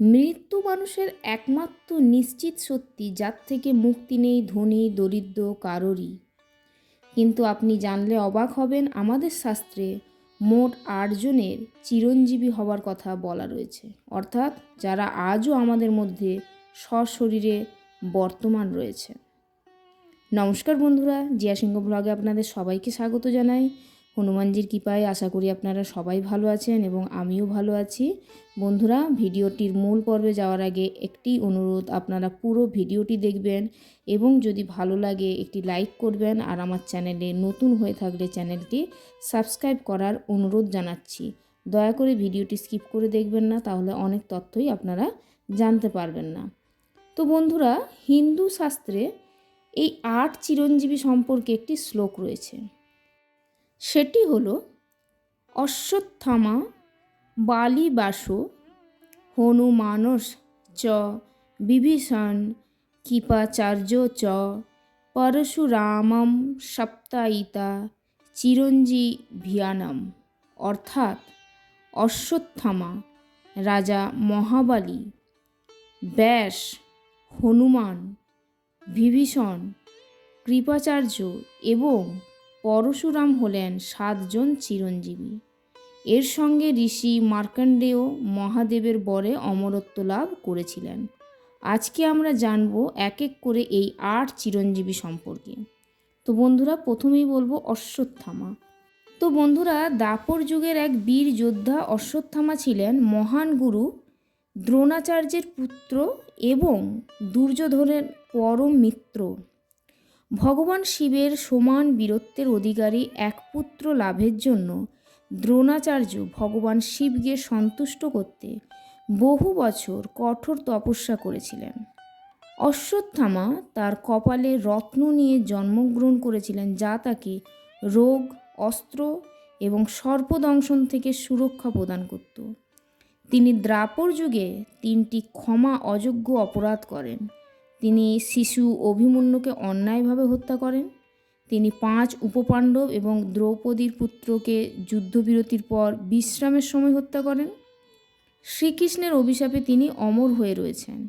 মৃত্যু মানুষের একমাত্র নিশ্চিত সত্যি, যার থেকে মুক্তি নেই ধনী, দরিদ্র কারোরই। কিন্তু আপনি জানলে অবাক হবেন, আমাদের শাস্ত্রে মোট আটজনের চিরঞ্জীবী হবার কথা বলা রয়েছে। অর্থাৎ যারা আজও আমাদের মধ্যে সশরীরে বর্তমান রয়েছে। নমস্কার বন্ধুরা, জিয়া সিংহ ব্লগে আপনাদের সবাইকে স্বাগত জানাই। হনুমানজির কৃপায় আশা করি আপনারা সবাই ভালো আছেন এবং আমিও ভালো আছি। বন্ধুরা, ভিডিওটির মূল পর্বে যাওয়ার আগে একটি অনুরোধ, আপনারা পুরো ভিডিওটি দেখবেন এবং যদি ভালো লাগে একটি লাইক করবেন আর আমার চ্যানেলে নতুন হয়ে থাকলে চ্যানেলটি সাবস্ক্রাইব করার অনুরোধ জানাচ্ছি। দয়া করে ভিডিওটি স্কিপ করে দেখবেন না, তাহলে অনেক তথ্যই আপনারা জানতে পারবেন না। তো বন্ধুরা, হিন্দু শাস্ত্রে এই আট চিরঞ্জীবী সম্পর্কে একটি শ্লোক রয়েছে। সেটি হলো অশ্বত্থামা, বালিবাস, হনুমানস চ, বিভীষণ, কৃপাচার্য চ, পরশুরামম সপ্তায়িতা চিরঞ্জীভিয়ানম অর্থাৎ অশ্বত্থামা, রাজা মহাবালী, ব্যাস, হনুমান, বিভীষণ, কৃপাচার্য এবং পরশুরাম হলেন সাতজন চিরঞ্জীবী। এর সঙ্গে ঋষি মার্কণ্ডেয় মহাদেবের বরে অমরত্ব লাভ করেছিলেন। আজকে আমরা জানব এক এক করে এই আট চিরঞ্জীবী সম্পর্কে। তো বন্ধুরা, প্রথমেই বলব অশ্বত্থামা। তো বন্ধুরা, দাপর যুগের এক বীর যোদ্ধা অশ্বত্থামা ছিলেন মহান গুরু, দ্রোণাচার্যের পুত্র এবং দুর্যোধনের পরম মিত্র। ভগবান শিবের সমান বীরত্বের অধিকারী এক পুত্র লাভের জন্য দ্রোণাচার্য ভগবান শিবকে সন্তুষ্ট করতে বহু বছর কঠোর তপস্যা করেছিলেন। অশ্বত্থামা তার কপালে রত্ন নিয়ে জন্মগ্রহণ করেছিলেন যা তাকে রোগ, অস্ত্র এবং সর্পদংশন থেকে সুরক্ষা প্রদান করত। তিনি দ্রাপর যুগে তিনটি ক্ষমা অযোগ্য অপরাধ করেন। তিনি শিশু অভিমন্যুকে অন্যায়ভাবে হত্যা করেন। তিনি পাঁচ উপপাণ্ডব এবং দ্রৌপদীর পুত্রকে যুদ্ধবিরতির পর বিশ্রামের সময় হত্যা করেন। শ্রীকৃষ্ণের অভিশাপে তিনি অমর হয়ে রয়েছেন।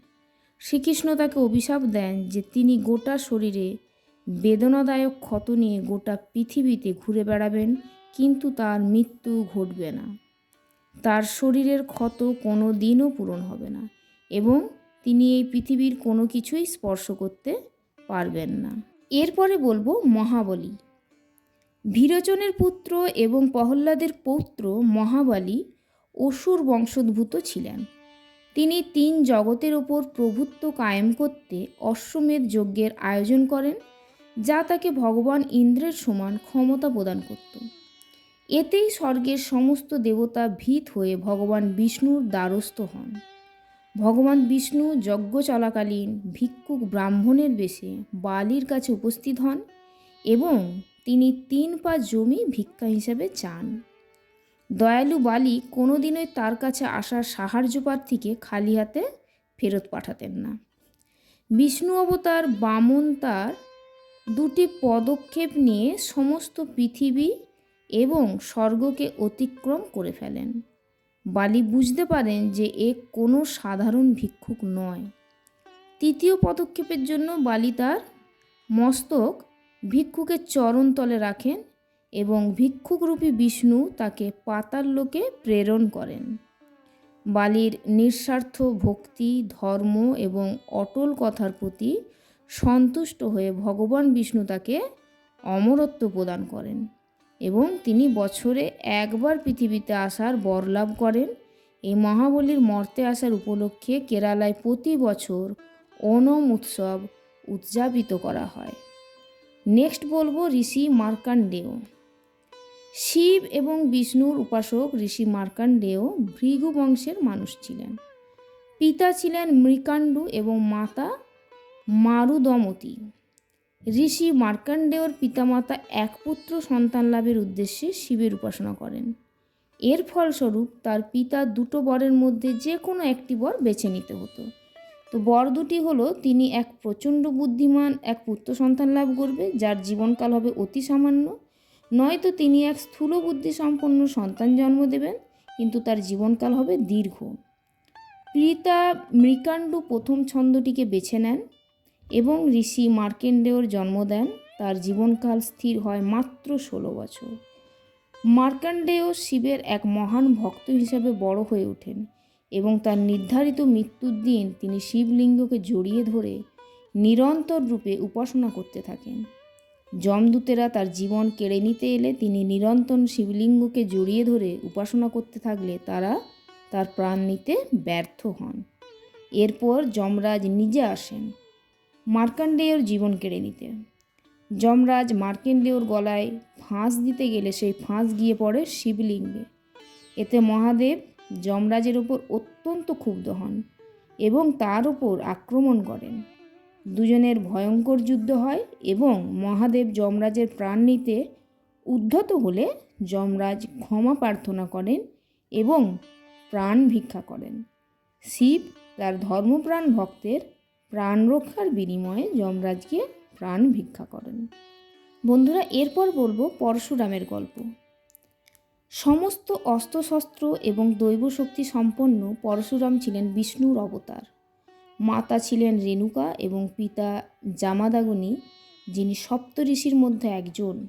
শ্রীকৃষ্ণ তাকে অভিশাপ দেন যে তিনি গোটা শরীরে বেদনাদায়ক ক্ষত নিয়ে গোটা পৃথিবীতে ঘুরে বেড়াবেন, কিন্তু তার মৃত্যু ঘটবে না। তার শরীরের ক্ষত কোনো দিনও পূরণ হবে না এবং তিনি এই পৃথিবীর কোনো কিছুই স্পর্শ করতে পারবেন না। এরপরে বলব মহাবলী। ভীরচনের পুত্র এবং প্রহ্লাদের পৌত্র মহাবলী অসুর বংশোদ্ভূত ছিলেন। তিনি তিন জগতের ওপর প্রভুত্ব কায়েম করতে অশ্বমেধ যজ্ঞের আয়োজন করেন, যা তাকে ভগবান ইন্দ্রের সমান ক্ষমতা প্রদান করত। এতেই স্বর্গের সমস্ত দেবতা ভীত হয়ে ভগবান বিষ্ণুর দ্বারস্থ হন। ভগবান বিষ্ণু যজ্ঞ চলাকালীন ভিক্ষুক ব্রাহ্মণের বেশে বালির কাছে উপস্থিত হন এবং তিনি তিন পা জমি ভিক্ষা হিসাবে চান। দয়ালু বালি কোনোদিনই তার কাছে আসার সাহায্য প্রার্থীকে খালি হাতে ফেরত পাঠাতেন না। বিষ্ণু অবতার বামন তার দুটি পদক্ষেপ নিয়ে সমস্ত পৃথিবী এবং স্বর্গকে অতিক্রম করে ফেলেন। বালি বুঝতে পারেন যে এ কোনো সাধারণ ভিক্ষুক নয়। তৃতীয় পদক্ষেপের জন্য বালি তার মস্তক ভিক্ষুকের চরণতলে রাখেন এবং ভিক্ষুকরূপী বিষ্ণু তাকে পাতাল লোকে প্রেরণ করেন। বালির নিঃস্বার্থ ভক্তি, ধর্ম এবং অটল কথার প্রতি সন্তুষ্ট হয়ে ভগবান বিষ্ণু তাকে অমরত্ব প্রদান করেন। এবং তিনি বছরে একবার পৃথিবীতে আসার বর লাভ করেন। এই মহাবলীর মর্তে আসার উপলক্ষে কেরালায় প্রতি বছর ওনম উৎসব উদযাপিত করা হয়। নেক্সট বলব ঋষি মার্কান্ডেয় শিব এবং বিষ্ণুর উপাসক ঋষি মার্কান্ডেয় ভৃগু বংশের মানুষ ছিলেন। পিতা ছিলেন মৃকাণ্ডু এবং মাতা মারুদমতী। ঋষি মার্কাণ্ডেয়র পিতামাতা এক পুত্র সন্তান লাভের উদ্দেশ্যে শিবের উপাসনা করেন। এর ফলস্বরূপ তার পিতা দুটো বরের মধ্যে যে কোনো একটি বর বেছে নিতে হতো। তো বর দুটি হলো, তিনি এক প্রচণ্ড বুদ্ধিমান, এক পুত্র সন্তান লাভ করবে, যার জীবনকাল হবে অতি সামান্য। নয়তো তিনি এক স্থূল বুদ্ধি সম্পন্ন সন্তান জন্ম দেবেন, কিন্তু তার জীবনকাল হবে দীর্ঘ। পিতা মৃকাণ্ডু প্রথম ছন্দটিকে বেছে নেন। এবং ঋষি মার্কেন্ডেয়র জন্ম দেন। তার জীবনকাল স্থির হয় মাত্র ষোলো বছর। মার্কাণ্ডেয় শিবের এক মহান ভক্ত হিসাবে বড় হয়ে ওঠেন এবং তার নির্ধারিত মৃত্যুর দিন তিনি শিবলিঙ্গকে জড়িয়ে ধরে নিরন্তর রূপে উপাসনা করতে থাকেন। যমদূতেরা তার জীবন কেড়ে নিতে এলে তিনি নিরন্তর শিবলিঙ্গকে জড়িয়ে ধরে উপাসনা করতে থাকলে তারা তার প্রাণ নিতে ব্যর্থ হন। এরপর যমরাজ নিজে আসেন। মার্কাণ্ডেয়র জীবন কেড়ে নিতে। যমরাজ মার্কেন্ডেয়র গলায় ফাঁস দিতে গেলে সেই ফাঁস গিয়ে পড়ে শিবলিঙ্গে। এতে মহাদেব যমরাজের ওপর অত্যন্ত ক্ষুব্ধ হন এবং তার ওপর আক্রমণ করেন। দুজনের ভয়ঙ্কর যুদ্ধ হয় এবং মহাদেব যমরাজের প্রাণ নিতে উদ্ধত হলে যমরাজ ক্ষমা প্রার্থনা করেন এবং প্রাণ ভিক্ষা করেন। শিব তার ধর্মপ্রাণ ভক্তের প্রাণ রক্ষার বিনিময়ে যমরাজকে প্রাণ ভিক্ষা করেন। বন্ধুরা, এরপর বলব পরশুরামের গল্প। সমস্ত অস্ত্রশস্ত্র এবং দৈব শক্তি সম্পন্ন পরশুরাম ছিলেন বিষ্ণুর অবতার। মাতা ছিলেন রেণুকা এবং পিতা জামাদাগুনি যিনি সপ্ত ঋষির মধ্যে একজন।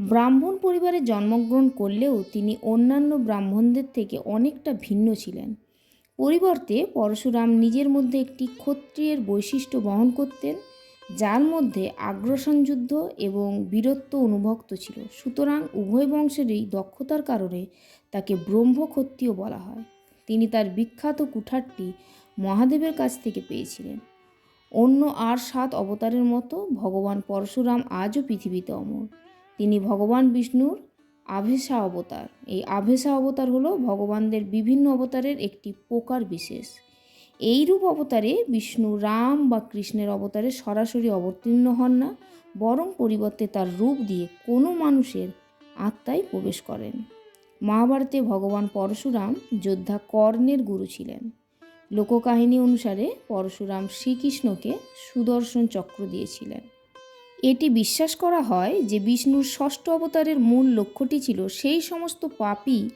ব্রাহ্মণ পরিবারে জন্মগ্রহণ করলেও তিনি অন্যান্য ব্রাহ্মণদের থেকে অনেকটা ভিন্ন ছিলেন। পরিবর্তে পরশুরাম নিজের মধ্যে একটি ক্ষত্রিয়ের বৈশিষ্ট্য বহন করতেন, যার মধ্যে আগ্রাসন যুদ্ধ এবং বীরত্ব অনুভক্ত ছিল। সুতরাং উভয় বংশেরই দক্ষতার কারণে তাকে ব্রহ্মক্ষত্রিয় বলা হয়। তিনি তার বিখ্যাত কুঠারটি মহাদেবের কাছ থেকে পেয়েছিলেন। অন্য আর সাত অবতারের মতো ভগবান পরশুরাম আজও পৃথিবীতে অমর। তিনি ভগবান বিষ্ণুর আভেসা অবতার। এই আভেসা অবতার হলো ভগবানদের বিভিন্ন অবতারের একটি প্রকার বিশেষ। এই রূপ অবতারে বিষ্ণু রাম বা কৃষ্ণের অবতারে সরাসরি অবতীর্ণ হন না, বরং পরিবর্তে তার রূপ দিয়ে কোনো মানুষের আত্মায় প্রবেশ করেন। মহাভারতে ভগবান পরশুরাম যোদ্ধা কর্ণের গুরু ছিলেন। লোককাহিনী অনুসারে পরশুরাম শ্রীকৃষ্ণকে সুদর্শন চক্র দিয়েছিলেন। এটি বিশ্বাস করা হয় যে বিষ্ণুর ষষ্ঠ অবতারের মূল লক্ষ্যটি ছিল সেই সমস্ত পাপী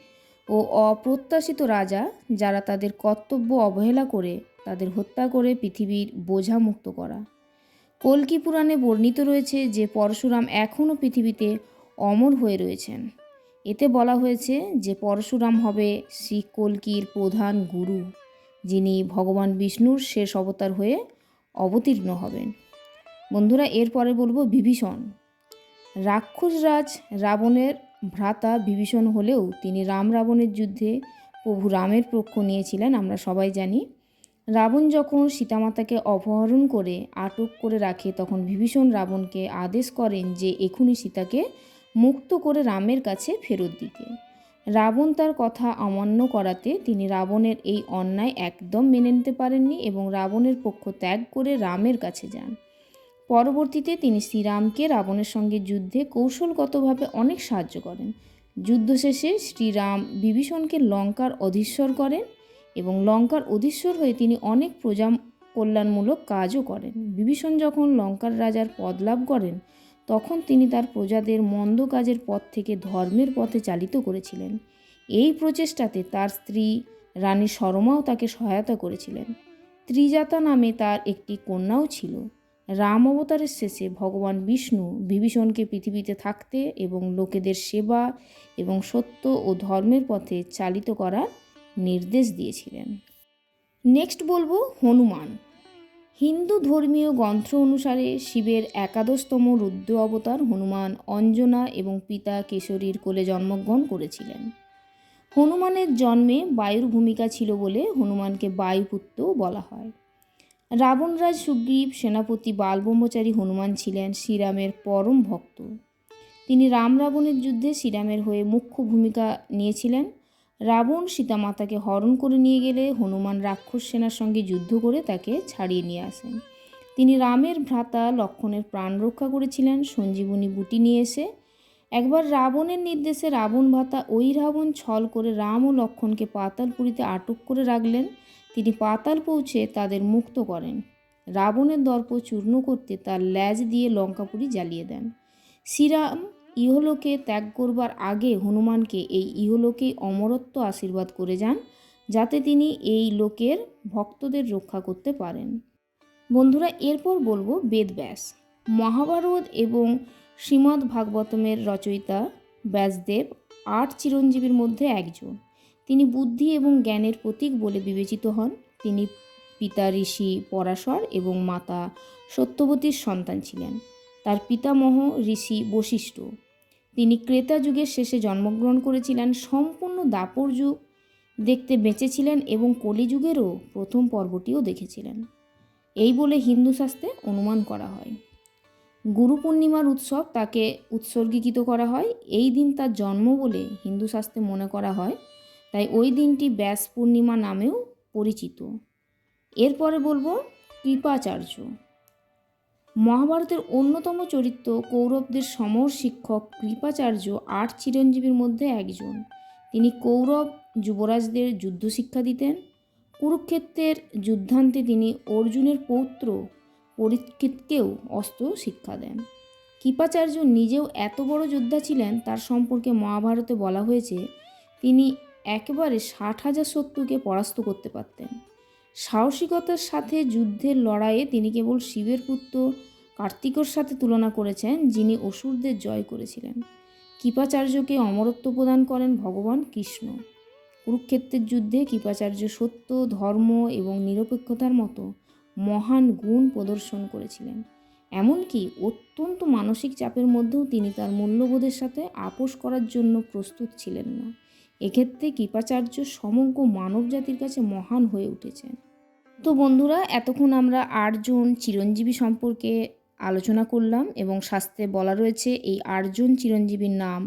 ও অপ্রত্যাশিত রাজা যারা তাদের কর্তব্য অবহেলা করে, তাদের হত্যা করে পৃথিবীর বোঝা মুক্ত করা। কল্কি পুরাণে বর্ণিত রয়েছে যে পরশুরাম এখনও পৃথিবীতে অমর হয়ে রয়েছেন। এতে বলা হয়েছে যে পরশুরাম হবে শ্রী কল্কির প্রধান গুরু, যিনি ভগবান বিষ্ণুর শেষ অবতার হয়ে অবতীর্ণ হবেন। বন্ধুরা, এরপরে বলব বিভীষণ। রাক্ষসরাজ রাবণের ভ্রাতা বিভীষণ হলেও তিনি রাম রাবণের যুদ্ধে প্রভু রামের পক্ষ নিয়েছিলেন, আমরা সবাই জানি। রাবণ যখন সীতামাতাকে অপহরণ করে আটক করে রাখে, তখন বিভীষণ রাবণকে আদেশ করেন যে এখনই সীতাকে মুক্ত করে রামের কাছে ফেরত দিতে। রাবণ তার কথা অমান্য করাতে তিনি রাবণের এই অন্যায় একদম মেনে নিতে পারেননি এবং রাবণের পক্ষ ত্যাগ করে রামের কাছে যান। পরবর্তীতে তিনি শ্রীরামকে রাবণের সঙ্গে যুদ্ধে কৌশলগতভাবে অনেক সাহায্য করেন। যুদ্ধ শেষে শ্রীরাম বিভীষণকে লঙ্কার অধীশ্বর করেন এবং লঙ্কার অধীশ্বর হয়ে তিনি অনেক প্রজা কল্যাণমূলক কাজও করেন। বিভীষণ যখন লঙ্কার রাজার পদ লাভ করেন, তখন তিনি তার প্রজাদের মন্দ কাজের পথ থেকে ধর্মের পথে চালিত করেছিলেন। এই প্রচেষ্টাতে তার স্ত্রী রানী শর্মাও তাকে সহায়তা করেছিলেন। ত্রিজাতা নামে তার একটি কন্যাও ছিল। রাম অবতারের শেষে ভগবান বিষ্ণু বিভীষণকে পৃথিবীতে থাকতে এবং লোকেদের সেবা এবং সত্য ও ধর্মের পথে চালিত করার নির্দেশ দিয়েছিলেন। নেক্সট বলব হনুমান। হিন্দু ধর্মীয় গ্রন্থ অনুসারে শিবের একাদশতম রুদ্র অবতার হনুমান অঞ্জনা এবং পিতা কেশরীর কোলে জন্মগ্রহণ করেছিলেন। হনুমানের জন্মে বায়ুর ভূমিকা ছিল বলে হনুমানকে বায়ুপুত্রও বলা হয়। রাবণরাজ সুগ্রীব, সেনাপতি, বালব্রহ্মচারী হনুমান ছিলেন শ্রীরামের পরম ভক্ত। তিনি রাম রাবণের যুদ্ধে শ্রীরামের হয়ে মুখ্য ভূমিকা নিয়েছিলেন। রাবণ সীতামাতাকে হরণ করে নিয়ে গেলে হনুমান রাক্ষস সেনার সঙ্গে যুদ্ধ করে তাকে ছাড়িয়ে নিয়ে আসেন। তিনি রামের ভ্রাতা লক্ষণের প্রাণ রক্ষা করেছিলেন, সঞ্জীবনী বুটি নিয়ে এসে। একবার রাবণের নির্দেশে রাবণ ভাতা ওই রাবণ ছল করে রাম ও লক্ষণকে পাতালপুরীতে আটক করে রাখলেন। তিনি পাতাল পৌঁছে তাদের মুক্ত করেন। রাবণের দর্প চূর্ণ করতে তার ল্যাজ দিয়ে লঙ্কাপুরি জ্বালিয়ে দেন। শ্রীরাম ইহলোকে ত্যাগ করবার আগে হনুমানকে এই ইহলোকেই অমরত্ব আশীর্বাদ করে যান, যাতে তিনি এই লোকের ভক্তদের রক্ষা করতে পারেন। বন্ধুরা, এরপর বলব বেদব্যাস মহাভারত এবং শ্রীমদ্ ভাগবতমের রচয়িতা ব্যাসদেব আট চিরঞ্জীবীর মধ্যে একজন। তিনি বুদ্ধি এবং জ্ঞানের প্রতীক বলে বিবেচিত হন। তিনি পিতা ঋষি পরাশর এবং মাতা সত্যবতীর সন্তান ছিলেন। তার পিতামহ ঋষি বশিষ্ঠ। তিনি ক্রেতা যুগের শেষে জন্মগ্রহণ করেছিলেন। সম্পূর্ণ দাপর যুগ দেখতে বেঁচেছিলেন এবং কলিযুগেরও প্রথম পর্বটিও দেখেছিলেন। এই বলে হিন্দু শাস্ত্রে অনুমান করা হয়। গুরু পূর্ণিমার উৎসব তাকে উৎসর্গীকৃত করা হয়। এই দিন তার জন্ম বলে হিন্দু শাস্ত্রে মনে করা হয়। তাই ওই দিনটি ব্যাস পূর্ণিমা নামেও পরিচিত। এরপরে বলব কৃপাচার্য। মহাভারতের অন্যতম চরিত্র কৌরবদের সমর শিক্ষক কৃপাচার্য আট চিরঞ্জীবীর মধ্যে একজন। তিনি কৌরব, যুবরাজদের যুদ্ধ শিক্ষা দিতেন। কুরুক্ষেত্রের যুদ্ধান্তে তিনি অর্জুনের পৌত্র পরীক্ষিতকেও অস্ত্র শিক্ষা দেন। কৃপাচার্য নিজেও এত বড় যোদ্ধা ছিলেন, তার সম্পর্কে মহাভারতে বলা হয়েছে, তিনি একেবারে ষাট হাজার শত্রুকে পরাস্ত করতে পারতেন। সাহসিকতার সাথে যুদ্ধের লড়াইয়ে তিনি কেবল শিবের পুত্র কার্তিকর সাথে তুলনা করেছেন, যিনি অসুরদের জয় করেছিলেন। কৃপাচার্যকে অমরত্ব প্রদান করেন ভগবান কৃষ্ণ। কুরুক্ষেত্রের যুদ্ধে কৃপাচার্য সত্য, ধর্ম এবং নিরপেক্ষতার মতো মহান গুণ প্রদর্শন করেছিলেন। এমনকি অত্যন্ত মানসিক চাপের মধ্যেও তিনি তার মূল্যবোধের সাথে আপোষ করার জন্য প্রস্তুত ছিলেন না। এক্ষেত্রে কৃপাচার্য সমগ্র মানব জাতির কাছে মহান হয়ে উঠেছেন। তো বন্ধুরা, এতক্ষণ আমরা আটজন চিরঞ্জীবী সম্পর্কে আলোচনা করলাম এবং শাস্ত্রে বলা রয়েছে, এই আটজন চিরঞ্জীবীর নাম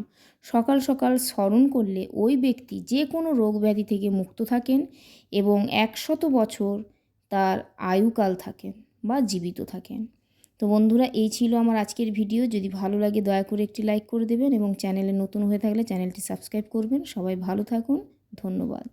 সকাল সকাল স্মরণ করলে ওই ব্যক্তি যে কোনো রোগ ব্যাধি থেকে মুক্ত থাকেন এবং একশত বছর তার আয়ুকাল থাকেন বা জীবিত থাকেন। তো বন্ধুরা, এই ছিল আমার আজকের ভিডিও। যদি ভালো লাগে, দয়া করে একটি লাইক করে দেবেন এবং চ্যানেলে নতুন হয়ে থাকলে চ্যানেলটি সাবস্ক্রাইব করবেন। সবাই ভালো থাকুন। ধন্যবাদ।